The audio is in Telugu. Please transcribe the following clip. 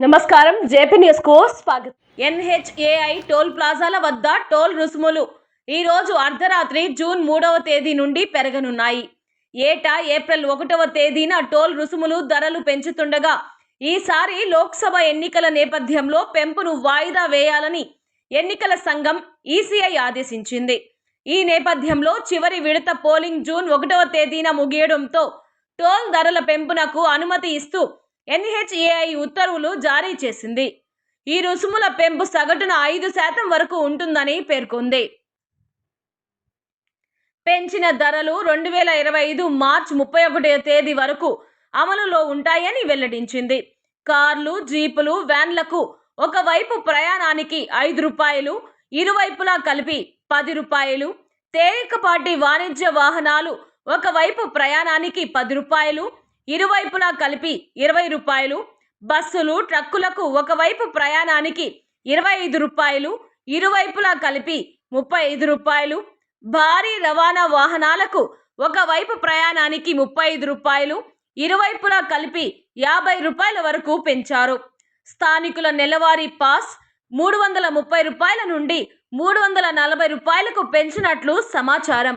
నమస్కారం. జేపీ న్యూస్కు స్వాగతం. ఎన్హెచ్ఏఐ టోల్ ప్లాజాల వద్ద టోల్ రుసుములు ఈ రోజు అర్ధరాత్రి జూన్ మూడవ తేదీ నుండి పెరగనున్నాయి. ఏటా ఏప్రిల్ ఒకటవ తేదీన టోల్ రుసుములు ధరలు పెంచుతుండగా ఈసారి లోక్సభ ఎన్నికల నేపథ్యంలో పెంపును వాయిదా వేయాలని ఎన్నికల సంఘం ఈసీఐ ఆదేశించింది. ఈ నేపథ్యంలో చివరి విడత పోలింగ్ జూన్ ఒకటవ తేదీన ముగియడంతో టోల్ ధరల పెంపునకు అనుమతి ఇస్తూ ఎన్హెచ్ఏఐ ఉత్తర్వులు జారీ చేసింది. ఈ రుసుముల పెంపు సగటున ఐదు శాతం వరకు ఉంటుందని పేర్కొంది. పెంచిన ధరలు రెండు వేల ఇరవై ఐదు మార్చి ముప్పై ఒకటో తేదీ వరకు అమలులో ఉంటాయని వెల్లడించింది. కార్లు జీపులు వ్యాన్లకు ఒకవైపు ప్రయాణానికి ఐదు రూపాయలు ఇరువైపులా కలిపి పది రూపాయలు తేలికపాటి వాణిజ్య వాహనాలు ఒకవైపు ప్రయాణానికి పది రూపాయలు ఇరువైపులా కలిపి ఇరవై రూపాయలు బస్సులు ట్రక్కులకు ఒకవైపు ప్రయాణానికి ఇరవై ఐదు రూపాయలు ఇరువైపులా కలిపి ముప్పై ఐదు రూపాయలు భారీ రవాణా వాహనాలకు ఒకవైపు ప్రయాణానికి ముప్పై ఐదు రూపాయలు ఇరువైపులా కలిపి యాభై రూపాయల వరకు పెంచారు. స్థానికుల నెలవారీ పాస్ మూడు వందల ముప్పై రూపాయల నుండి మూడు వందల నలభై రూపాయలకు పెంచినట్లు సమాచారం.